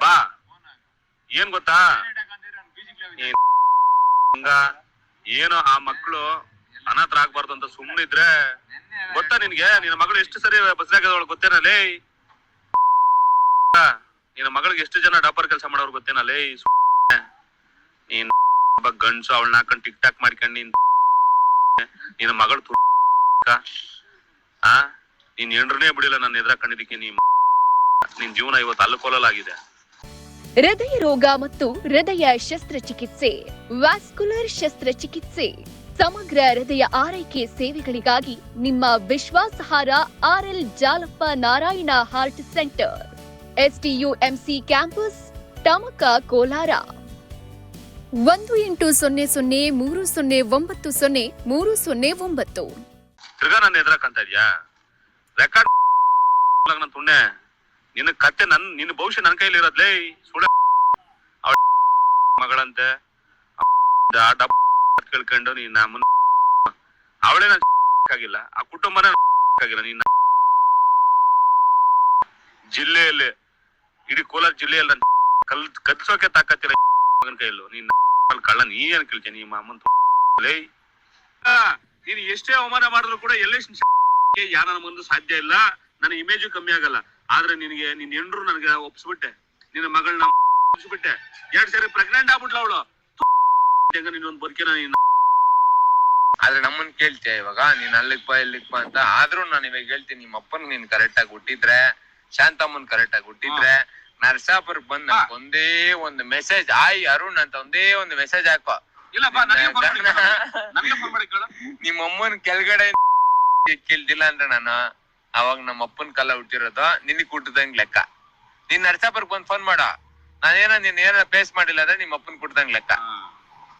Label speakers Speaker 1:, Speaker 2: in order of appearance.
Speaker 1: ಬಾ ಏನ್ ಗೊತ್ತಾ ಹಂಗ ಏನೋ ಆ ಮಕ್ಕಳು ಅನಾಥರ ಆಗ್ಬಾರ್ದು ಅಂತ ಸುಮ್ಮನಿದ್ರೆ ಗೊತ್ತಾ ನಿನ್ಗೆ? ನಿನ್ನ ಮಗಳು ಎಷ್ಟು ಸರಿ ಬಸ್ರಾಗದವಳು ಗೊತ್ತೇನ? ಲೇ ನಿನ್ನ ಮಗಳಿಗೆ ಎಷ್ಟು ಜನ ಡಾಪರ್ ಕೆಲಸ ಮಾಡೋರು ಗೊತ್ತೇನ? ಲೇ ನೀನ್ ಗಂಡ್ಸು, ಅವಳನ್ನ ಹಾಕೊಂಡ್ ಟಿಕ್ ಟಾಕ್ ಮಾಡ್ಕೊಂಡು ನೀನ್ ನಿನ್ನ ಮಗಳು ಆ? ನೀನ್ ಎಂಡ್ರನೇ ಬಿಡಿಲ್ಲ ನನ್ನ ಎದುರ ಕಂಡಿದ್ದಕ್ಕೆ ನೀ ನಿನ್ ಜೀವನ ಇವತ್ತು ಅಲ್ಲಕೋಲಾಗಿದೆ
Speaker 2: ಹೃದಯ ರೋಗ ಮತ್ತು ಹೃದಯ ಶಸ್ತ್ರಚಿಕಿತ್ಸೆ ವ್ಯಾಸ್ಕುಲರ್ ಶಸ್ತ್ರಚಿಕಿತ್ಸೆ ಸಮಗ್ರ ಹೃದಯ ಆರೈಕೆ ಸೇವೆಗಳಿಗಾಗಿ ನಿಮ್ಮ ವಿಶ್ವಾಸಹಾರ R L Jalappa Narayana heart centre SDUMC campus Tamaka Kolar. ಒಂದು ಎಂಟು ಸೊನ್ನೆ ಸೊನ್ನೆ ಮೂರು ಸೊನ್ನೆ ಒಂಬತ್ತು ಸೊನ್ನೆ ಮೂರು ಸೊನ್ನೆ ಒಂಬತ್ತು.
Speaker 1: ತಿರ್ಗಾ ನನ್ನ ಎದುರ ಕಾಣ್ತಾ ಇದ್ಯಾ? ರೆಕಾರ್ಡ್ ನನ್ನ ತುಣ್ಣೆ ನಿನ್ನ ಕತ್ತೆ ನನ್, ನಿನ್ನ ಭವಿಷ್ಯ ನನ್ನ ಕೈಯಲ್ಲಿ ಇರೋದ್ಲೇ ಅವಳ ಮಗಳಂತೆ. ಕೇಳ್ಕೊಂಡು ನೀನ್ ಅವಳೇ ನಾಗಿಲ್ಲ ಆ ಕುಟುಂಬನೇ ಆಗಿಲ್ಲ. ನೀನ್ ಜಿಲ್ಲೆಯಲ್ಲಿ, ಇಡೀ ಕೋಲಾರ ಜಿಲ್ಲೆಯಲ್ಲಿ ನನ್ ಕಲ್ ಕತ್ಸೋಕೆ ತಾಕತ್ತಿಲ್ಲ ಮಗನ ಕೈಯಲ್ಲೂ ನೀನ್ ಕಳ್ಳ, ನೀ ಏನ್ ಕೇಳ್ತೀನಿ ನಿಮ್ಮ ಅಮ್ಮನ್ ಲೇ. ನೀನು ಎಷ್ಟೇ ಅವಮಾನ ಮಾಡಿದ್ರು ಕೂಡ ಎಲ್ಲೇ ಯಾರ ಮುಂದೆ ಸಾಧ್ಯ ಇಲ್ಲ. ನನ್ನ ಇಮೇಜು ಕಮ್ಮಿ ಆಗಲ್ಲ. ಆದ್ರೆ ನಿನಗೆ ನಿನ್ ಹೆಂಡ್ರು ನನಗೆ ಒಪ್ಸ್ಬಿಟ್ಟೆ. ನಿನ್ನ ಮಗಳನ್ನ ಒಪ್ಸ್ಬಿಟ್ಟೆ. ಎರಡ್ ಸರಿ ಪ್ರೆಗ್ನೆಂಟ್ ಆಗ್ಬಿಟ್ಲ ಅವಳು. ನಿನ್ನೊಂದು ಬರ್ಕಿನ ಬದುಕಿನ ನೀನ್.
Speaker 3: ಆದ್ರೆ ನಮ್ಮನ್ ಕೇಳ್ತೀಯ ಇವಾಗ? ನೀನ್ ಅಲ್ಲಿಗ್ ಬಾ ಇಲ್ಲಿಗ್ ಬಾ ಅಂತ. ಆದ್ರೂ ನಾನು ಇವಾಗ ಹೇಳ್ತೀನಿ ನಿಮ್ಮ ಅಪ್ಪನ್ ನೀನ್ ಕರೆಕ್ಟ್ ಆಗಿ ಹುಟ್ಟಿದ್ರೆ ಶಾಂತಮ್ಮನ್ ಕರೆಕ್ಟ್ ಆಗಿ ಹುಟ್ಟಿದ್ರೆ ನರ್ಸಾಪುರ್ ಬಂದ್ ನನ್ಗ್ ಒಂದೇ ಒಂದು ಮೆಸೇಜ್ ಆಯ್ ಅರುಣ್ ಅಂತ ಒಂದೇ ಒಂದು ಮೆಸೇಜ್ ಹಾಕೋ.
Speaker 1: ಇಲ್ಲ ಬಾ ನನಗೆ phone ಮಾಡಿ ಕೇಳು. ನನಗೆ phone
Speaker 3: ನಿಮ್ಮ ಅಮ್ಮನ್ ಕೆಳಗಡೆ ಕೇಳ್ದಿಲ್ಲ ಅಂದ್ರೆ ನಾನು ಅವಾಗ ನಮ್ಮ ಅಪ್ಪನ್ ಕಾಲ ಹುಟ್ಟಿರೋದು ನಿನ್ನ ಕುಟ್ಟದಂಗ್ ಲೆಕ್ಕ. ನೀನ್ ನರಸಾಪುರ್ಗ್ ಬಂದ್ ಫೋನ್ ಮಾಡ. ನಾನೇನ ನೀನ್ ಏನ ಫೇಸ್ ಮಾಡಿಲ್ಲ ಅಂದ್ರೆ ನಿಮ್ಮ ಅಪ್ಪನ್ ಕುಟ್ಟದಂಗ್ ಲೆಕ್ಕ.